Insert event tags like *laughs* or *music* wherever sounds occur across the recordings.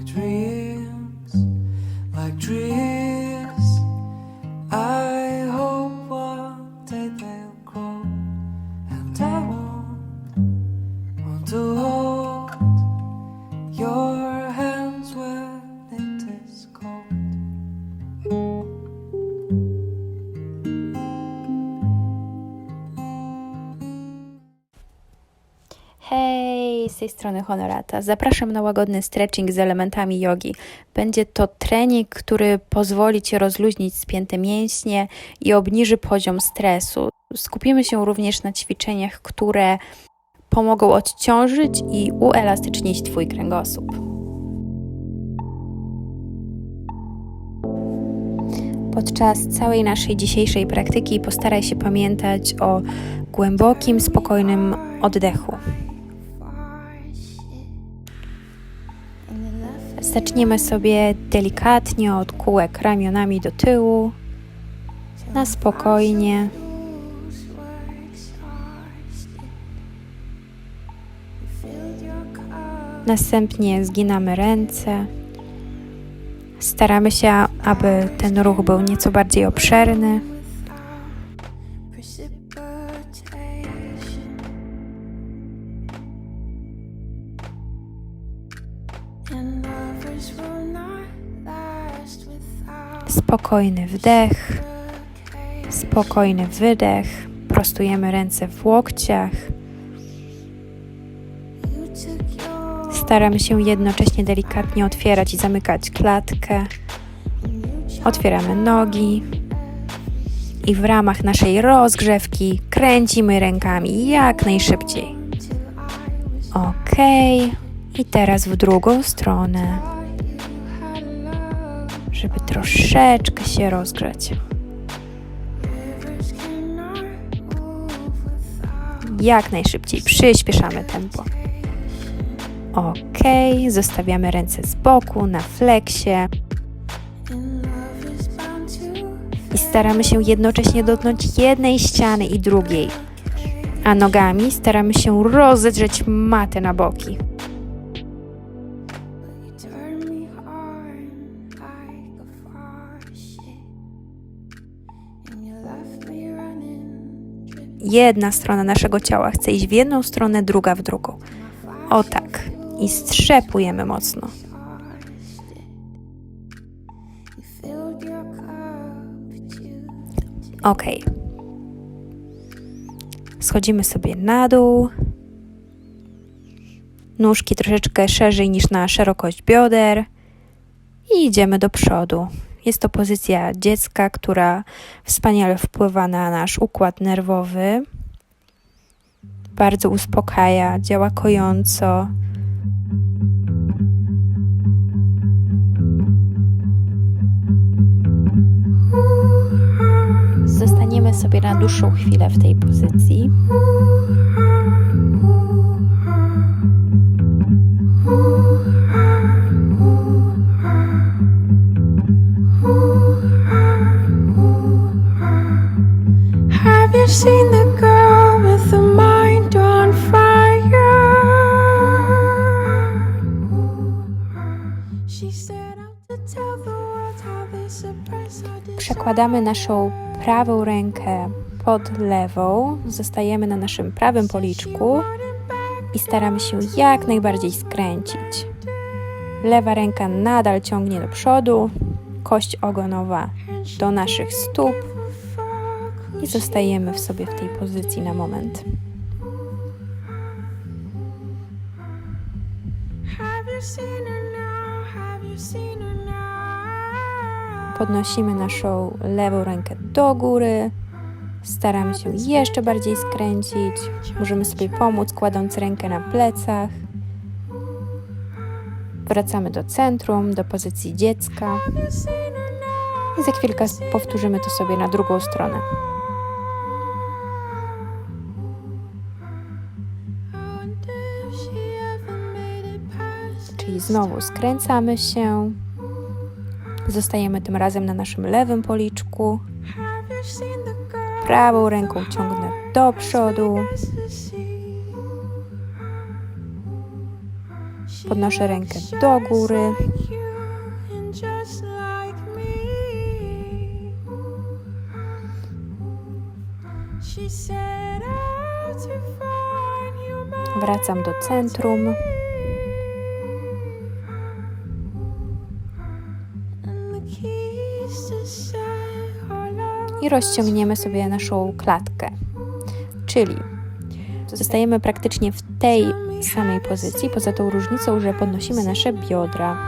my dreams like trees. Strony Honorata. Zapraszam na łagodny stretching z elementami jogi. Będzie to trening, który pozwoli Ci rozluźnić spięte mięśnie i obniży poziom stresu. Skupimy się również na ćwiczeniach, które pomogą odciążyć i uelastycznić Twój kręgosłup. Podczas całej naszej dzisiejszej praktyki postaraj się pamiętać o głębokim, spokojnym oddechu. Zaczniemy sobie delikatnie od kółek ramionami do tyłu, na spokojnie. Następnie zginamy ręce. Staramy się, aby ten ruch był nieco bardziej obszerny. Spokojny wdech, spokojny wydech. Prostujemy ręce w łokciach. Staramy się jednocześnie delikatnie otwierać i zamykać klatkę. Otwieramy nogi i w ramach naszej rozgrzewki kręcimy rękami jak najszybciej. Ok, i teraz w drugą stronę, żeby troszeczkę się rozgrzać. Jak najszybciej przyspieszamy tempo. Ok, zostawiamy ręce z boku na fleksie. i staramy się jednocześnie dotknąć jednej ściany i drugiej, a nogami staramy się rozedrzeć matę na boki. Jedna strona naszego ciała chce iść w jedną stronę, druga w drugą. O tak. I strzepujemy mocno. Ok. Schodzimy sobie na dół. Nóżki troszeczkę szerzej niż na szerokość bioder. I idziemy do przodu. Jest to pozycja dziecka, która wspaniale wpływa na nasz układ nerwowy. Bardzo uspokaja, działa kojąco. Zostaniemy sobie na dłuższą chwilę w tej pozycji. Seen the girl with mind on fire? She set to tell the world how they suppress. Przekładamy naszą prawą rękę pod lewą, zostajemy na naszym prawym policzku i staramy się jak najbardziej skręcić. Lewa ręka nadal ciągnie do przodu, kość ogonowa do naszych stóp i zostajemy w sobie w tej pozycji na moment. Podnosimy naszą lewą rękę do góry, staramy się jeszcze bardziej skręcić. Możemy sobie pomóc kładąc rękę na plecach. Wracamy do centrum, do pozycji dziecka i za chwilkę powtórzymy to sobie na drugą stronę. Znowu skręcamy się. Zostajemy tym razem na naszym lewym policzku. Prawą ręką ciągnę do przodu. podnoszę rękę do góry. like you and i rozciągniemy sobie naszą klatkę. Czyli zostajemy praktycznie w tej samej pozycji, poza tą różnicą, że podnosimy nasze biodra.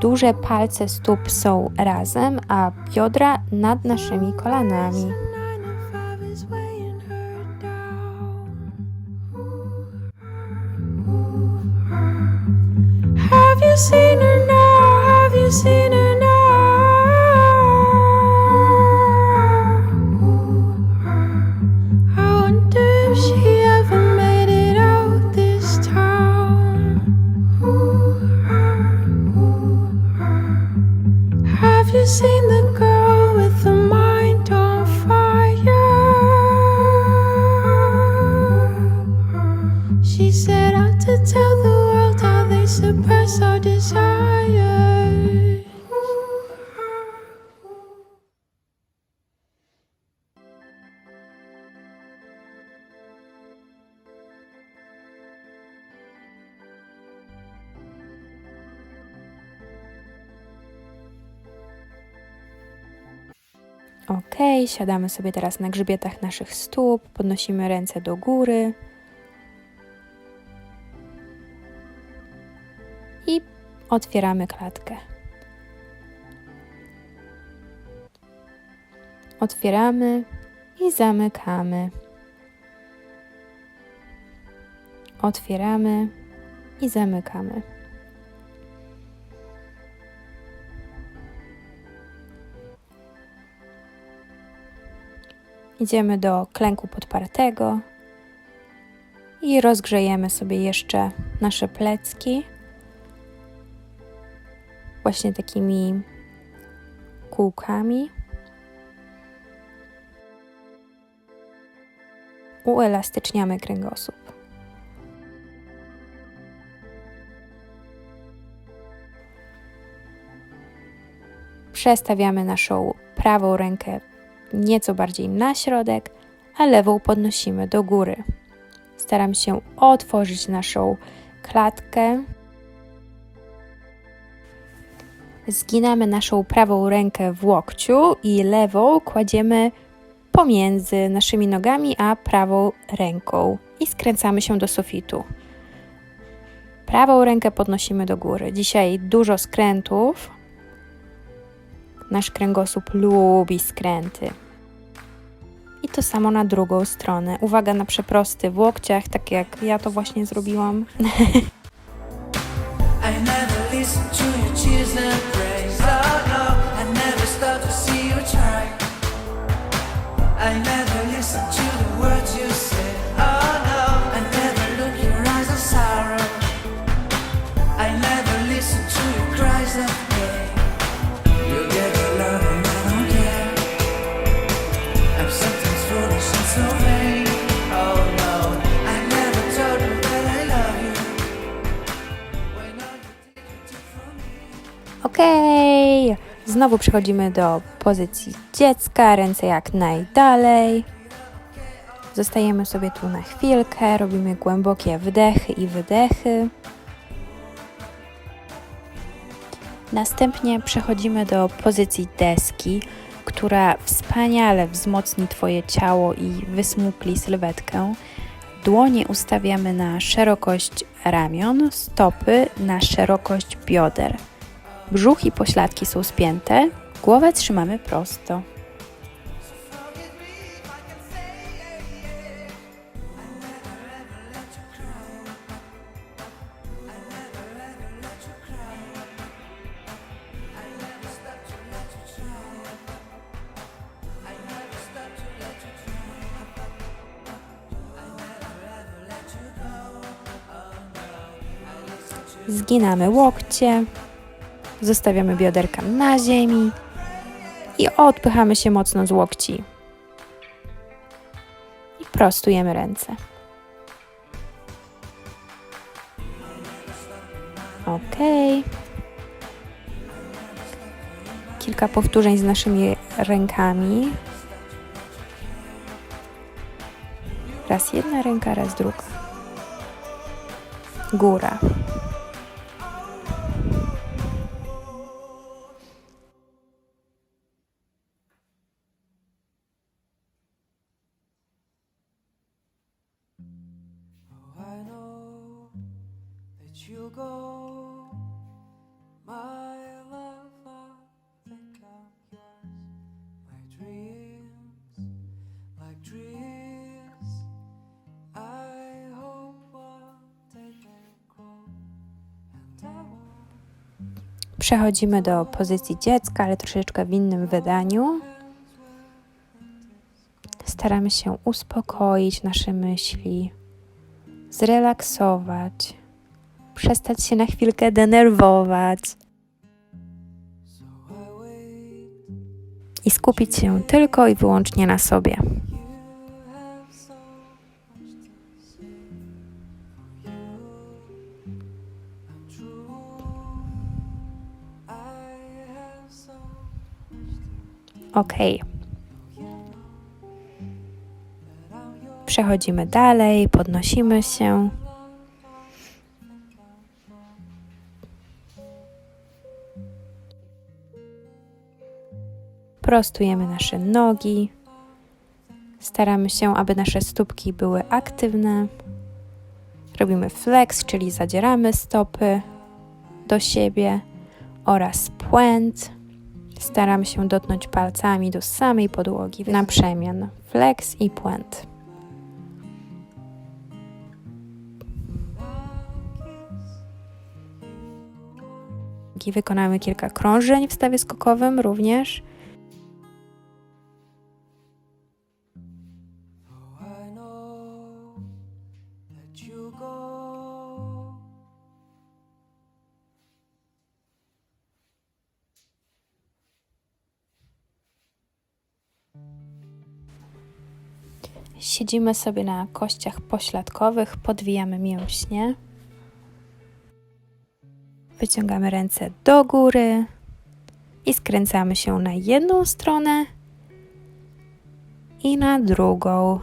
Duże palce stóp są razem, a biodra nad naszymi kolanami. Siadamy sobie teraz na grzbietach naszych stóp, podnosimy ręce do góry. I otwieramy klatkę. Otwieramy i zamykamy. Otwieramy i zamykamy. Idziemy do klęku podpartego i rozgrzejemy sobie jeszcze nasze plecki. Właśnie takimi kółkami. Uelastyczniamy kręgosłup. Przestawiamy naszą prawą rękę nieco bardziej na środek, a lewą podnosimy do góry. Staram się otworzyć naszą klatkę. Zginamy naszą prawą rękę w łokciu i lewą kładziemy pomiędzy naszymi nogami a prawą ręką i skręcamy się do sufitu. Prawą rękę podnosimy do góry. Dzisiaj dużo skrętów. Nasz kręgosłup lubi skręty. I to samo na drugą stronę. Uwaga na przeprosty w łokciach, tak jak ja to właśnie zrobiłam. I znowu przechodzimy do pozycji dziecka, ręce jak najdalej. Zostajemy sobie tu na chwilkę, robimy głębokie wdechy i wydechy. Następnie przechodzimy do pozycji deski, która wspaniale wzmocni Twoje ciało i wysmukli sylwetkę. Dłonie ustawiamy na szerokość ramion, stopy na szerokość bioder. Brzuch i pośladki są spięte, głowę trzymamy prosto. Zginamy łokcie, zostawiamy bioderka na ziemi i odpychamy się mocno z łokci. I prostujemy ręce. Ok. Kilka powtórzeń z naszymi rękami. Raz jedna ręka, raz druga. Góra. Go, my love. I think I'm yours. My dreams, like trees, I hope one day they grow, and I. Przechodzimy do pozycji dziecka, ale troszeczkę w innym wydaniu. Staramy się uspokoić nasze myśli, zrelaksować, przestać się na chwilkę denerwować I skupić się tylko i wyłącznie na sobie. Ok, przechodzimy dalej, podnosimy się. Prostujemy nasze nogi. Staramy się, aby nasze stópki były aktywne. Robimy flex, czyli zadzieramy stopy do siebie oraz puent. Staramy się dotknąć palcami do samej podłogi na przemian. Flex i. I wykonamy kilka krążeń w stawie skokowym również. Siedzimy sobie na kościach pośladkowych, podwijamy mięśnie. Wyciągamy ręce do góry i skręcamy się na jedną stronę i na drugą.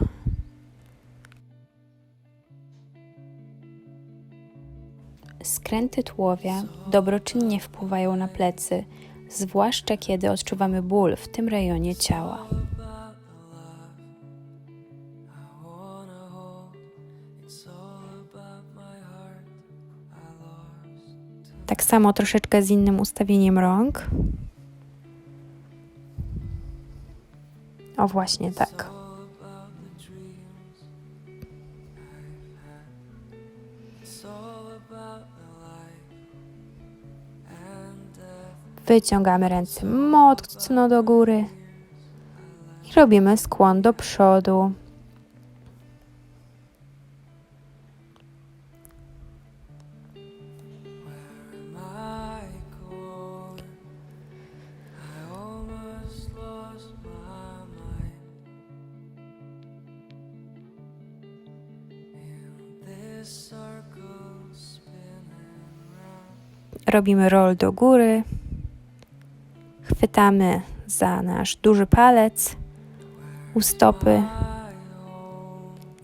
Skręty tułowia dobroczynnie wpływają na plecy, zwłaszcza kiedy odczuwamy ból w tym rejonie ciała. Samo troszeczkę z innym ustawieniem rąk. O właśnie tak. Wyciągamy ręce mocno do góry i robimy skłon do przodu. Robimy roll do góry. Chwytamy za nasz duży palec u stopy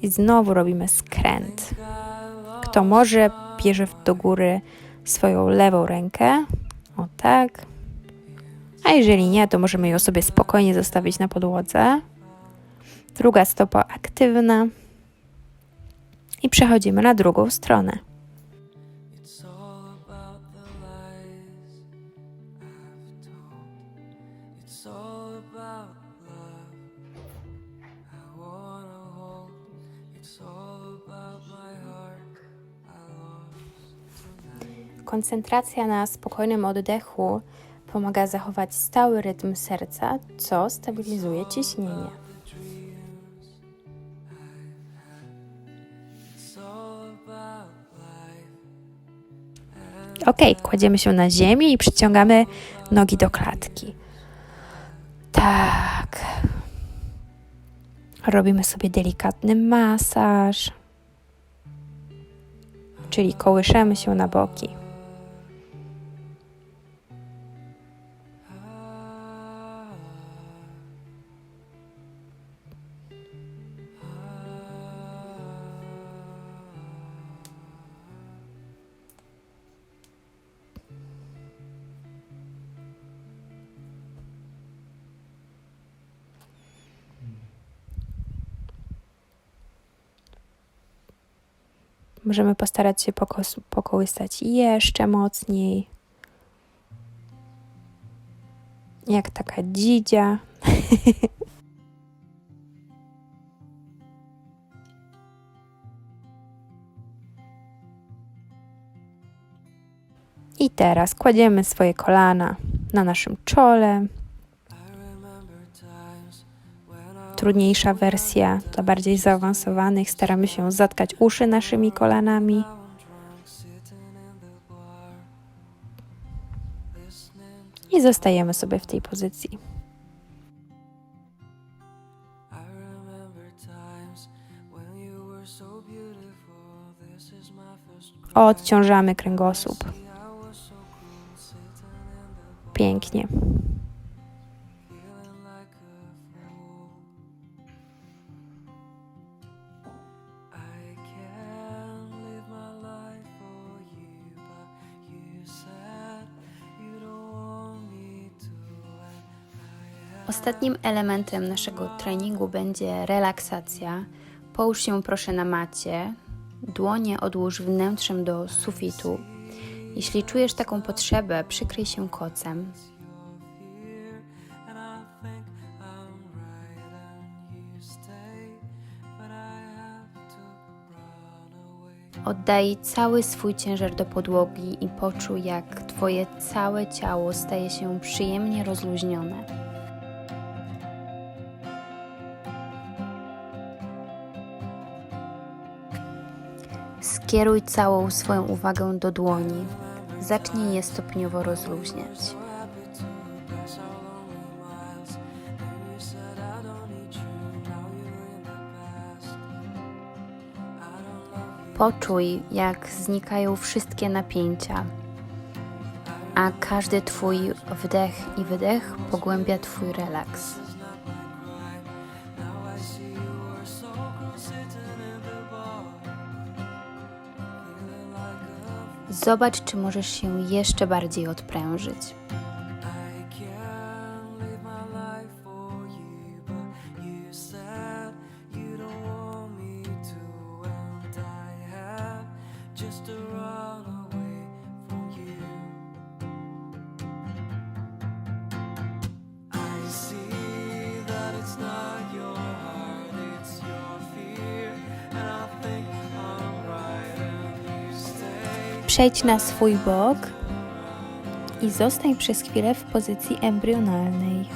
i znowu robimy skręt. Kto może, bierze do góry swoją lewą rękę. O tak. A jeżeli nie, to możemy ją sobie spokojnie zostawić na podłodze. Druga stopa aktywna. I przechodzimy na drugą stronę. Koncentracja na spokojnym oddechu pomaga zachować stały rytm serca, co stabilizuje ciśnienie. Ok, kładziemy się na ziemi i przyciągamy nogi do klatki. Tak. Robimy sobie delikatny masaż, czyli kołyszemy się na boki. Możemy postarać się pokos- pokołysać jeszcze mocniej. Jak taka dzidzia. *laughs* I teraz kładziemy swoje kolana na naszym czole. Trudniejsza wersja dla bardziej zaawansowanych. Staramy się zatkać uszy naszymi kolanami. I zostajemy sobie w tej pozycji. I remember times Ostatnim elementem naszego treningu będzie relaksacja. Połóż się proszę na macie, dłonie odłóż wnętrzem do sufitu. Jeśli czujesz taką potrzebę, przykryj się kocem. Oddaj cały swój ciężar do podłogi i poczuj, jak Twoje całe ciało staje się przyjemnie rozluźnione. Skieruj całą swoją uwagę do dłoni. Zacznij je stopniowo rozluźniać. Poczuj, jak znikają wszystkie napięcia, a każdy Twój wdech i wydech pogłębia Twój relaks. Zobacz, czy możesz się jeszcze bardziej odprężyć. Przejdź na swój bok i zostań przez chwilę w pozycji embrionalnej.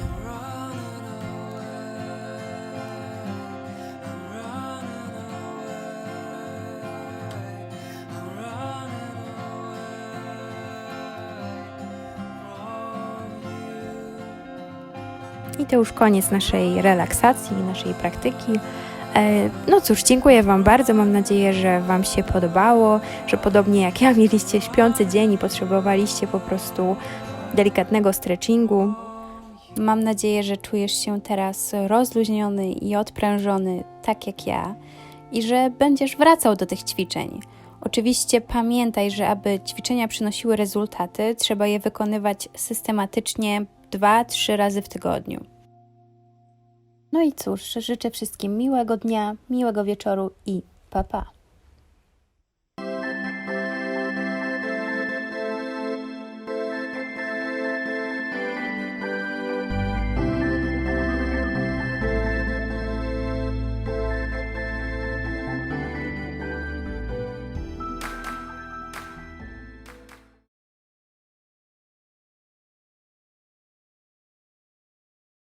I to już koniec naszej relaksacji, naszej praktyki. E, No cóż, dziękuję Wam bardzo. Mam nadzieję, że Wam się podobało, że podobnie jak ja mieliście śpiący dzień i potrzebowaliście po prostu delikatnego stretchingu. Mam nadzieję, że czujesz się teraz rozluźniony i odprężony, tak jak ja, i że będziesz wracał do tych ćwiczeń. Oczywiście pamiętaj, że aby ćwiczenia przynosiły rezultaty, trzeba je wykonywać systematycznie 2-3 razy w tygodniu. No i cóż, życzę wszystkim miłego dnia, miłego wieczoru i pa pa.